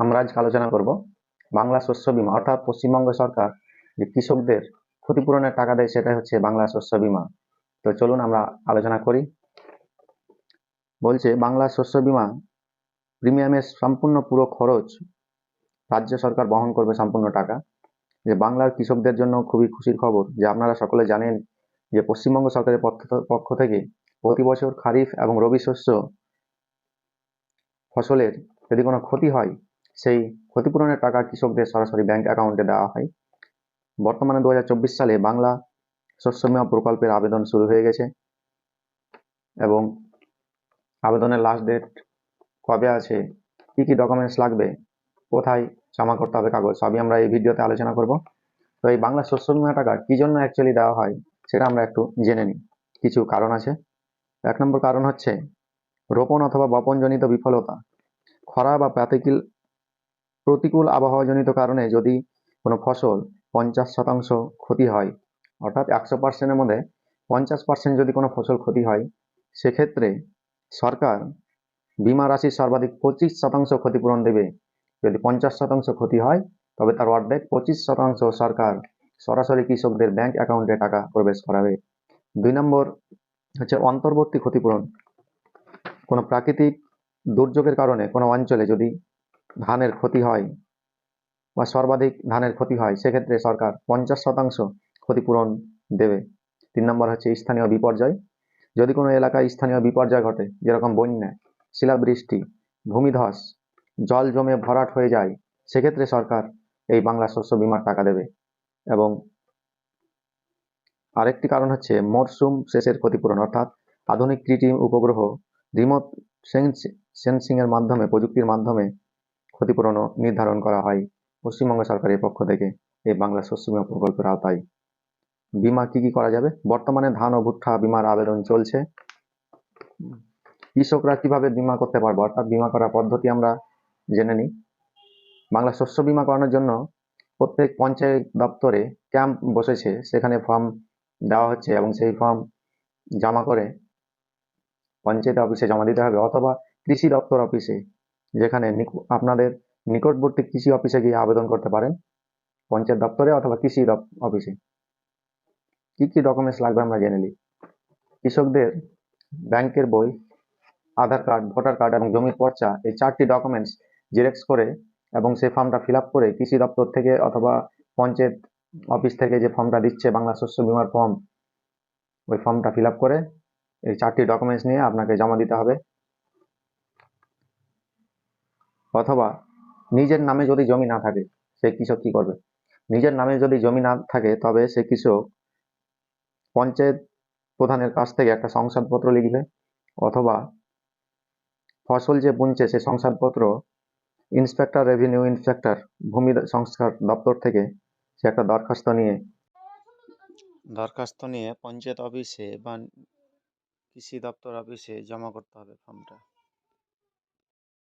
আমরা আজকে আলোচনা করব বাংলা শস্য বীমা, অর্থাৎ পশ্চিমবঙ্গ সরকার যে কৃষকদের ক্ষতিপূরণের টাকা দেয় সেটা হচ্ছে বাংলা শস্য বীমা। তো চলুন আমরা আলোচনা করি। বলছে, বাংলা শস্য বীমা প্রিমিয়ামের সম্পূর্ণ পুরো খরচ রাজ্য সরকার বহন করবে সম্পূর্ণ টাকা। যে বাংলার কৃষকদের জন্য খুবই খুশির খবর যে আপনারা সকলে জানেন যে পশ্চিমবঙ্গ সরকারের পক্ষ- থেকে প্রতি বছর খারিফ এবং রবি শস্য ফসলের যদি কোনো ক্ষতি হয় সেই ক্ষতিপূরণের টাকা কৃষকদের সরাসরি ব্যাংক অ্যাকাউন্টে দেওয়া হয়। বর্তমানে দু হাজার চব্বিশ সালে বাংলা শস্য বীমা প্রকল্পের আবেদন শুরু হয়ে গেছে এবং আবেদনের লাস্ট ডেট কবে আছে, কী কী ডকুমেন্টস লাগবে, কোথায় জমা করতে হবে কাগজ, সবই আমরা এই ভিডিওতে আলোচনা করব। তো এই বাংলা শস্য বীমা টাকা কী জন্য অ্যাকচুয়ালি দেওয়া হয় সেটা আমরা একটু জেনে নিই। কিছু কারণ আছে। এক নম্বর কারণ হচ্ছে রোপণ অথবা বপনজনিত বিফলতা, খরা বা প্রাতিকুল প্রতিকূল আবহাওয়াজনিত কারণে যদি কোনো ফসল পঞ্চাশ শতাংশ ক্ষতি হয়, অর্থাৎ একশো পার্সেন্টের মধ্যে পঞ্চাশ পার্সেন্ট যদি কোনো ফসল ক্ষতি হয়, সেক্ষেত্রে সরকার বিমা রাশির সর্বাধিক পঁচিশ শতাংশ ক্ষতিপূরণ দেবে। যদি পঞ্চাশ শতাংশ ক্ষতি হয়, তবে তার অর্ধেক পঁচিশ শতাংশ সরকার সরাসরি কৃষকদের ব্যাংক অ্যাকাউন্টে টাকা প্রবেশ করাবে। দুই নম্বর হচ্ছে অন্তর্বর্তী ক্ষতিপূরণ। কোনো প্রাকৃতিক দুর্যোগের কারণে কোনো অঞ্চলে যদি ধানের ক্ষতি হয় বা সর্বাধিক ধানের ক্ষতি হয়, সেক্ষেত্রে সরকার পঞ্চাশ শতাংশ ক্ষতিপূরণ দেবে। তিন নম্বর হচ্ছে স্থানীয় বিপর্যয়। যদি কোনো এলাকায় স্থানীয় বিপর্যয় ঘটে, যেরকম বন্যা, শিলাবৃষ্টি, ভূমিধস, জল জমে ভরাট হয়ে যায়, সেক্ষেত্রে সরকার এই বাংলা শস্য বিমার টাকা দেবে। এবং আরেকটি কারণ হচ্ছে মরশুম শেষের ক্ষতিপূরণ, অর্থাৎ আধুনিক কৃত্রিম উপগ্রহ রিমোট সেন্সিং এর মাধ্যমে, প্রযুক্তির মাধ্যমে ক্ষতিপূরণও নির্ধারণ করা হয় পশ্চিমবঙ্গ সরকারের পক্ষ থেকে এই বাংলা শস্য বীমা প্রকল্পের আওতায়। বিমা কি কি করা যাবে? বর্তমানে ধান ও ভুট্টা বিমার আবেদন চলছে। কৃষকরা কীভাবে বিমা করতে পারব? অর্থাৎ বিমা করার পদ্ধতি আমরা জেনে নিই। বাংলা শস্য বিমা করানোর জন্য প্রত্যেক পঞ্চায়েত দপ্তরে ক্যাম্প বসেছে। সেখানে ফর্ম দেওয়া হচ্ছে এবং সেই ফর্ম জমা করে পঞ্চায়েত অফিসে জমা দিতে হবে অথবা কৃষি দপ্তর অফিসে যেখানে আপনাদের নিকটবর্তী কৃষি অফিসে গিয়ে আবেদন করতে পারেন। পঞ্চায়েত দপ্তরে অথবা কৃষি অফিসে। কি কি ডকুমেন্টস লাগবে আমরা জেনে নিই? কৃষকদের ব্যাংকের বই, আধার কার্ড, ভোটার কার্ড এবং জমির পর্চা, এই চারটি ডকুমেন্টস জেরক্স করে এবং সেই ফর্মটা ফিল করে কৃষি দপ্তর থেকে অথবা পঞ্চায়েত অফিস থেকে যে ফর্মটা দিচ্ছে বাংলা শস্য বিমার ফর্ম, ওই ফর্মটা ফিল করে এই চারটি ডকুমেন্টস নিয়ে আপনাকে জমা দিতে হবে। অথবা নিজের নামে যদি জমি না থাকে, সে কৃষক কি করবে? নিজের নামে যদি জমি না থাকে, তবে সে কৃষক পঞ্চায়েত প্রধানের কাছ থেকে একটা শংসাপত্র লিখবে অথবা ফসল যে বুনছে, সে শংসাপত্র ইন্সপেক্টর, রেভিনিউ ইন্সপেক্টর, ভূমি সংস্কার দপ্তর থেকে সে একটা দরখাস্ত নিয়ে দরখাস্ত নিয়ে পঞ্চায়েত অফিসে বা কৃষি দপ্তর অফিসে জমা করতে হবে ফর্মটা।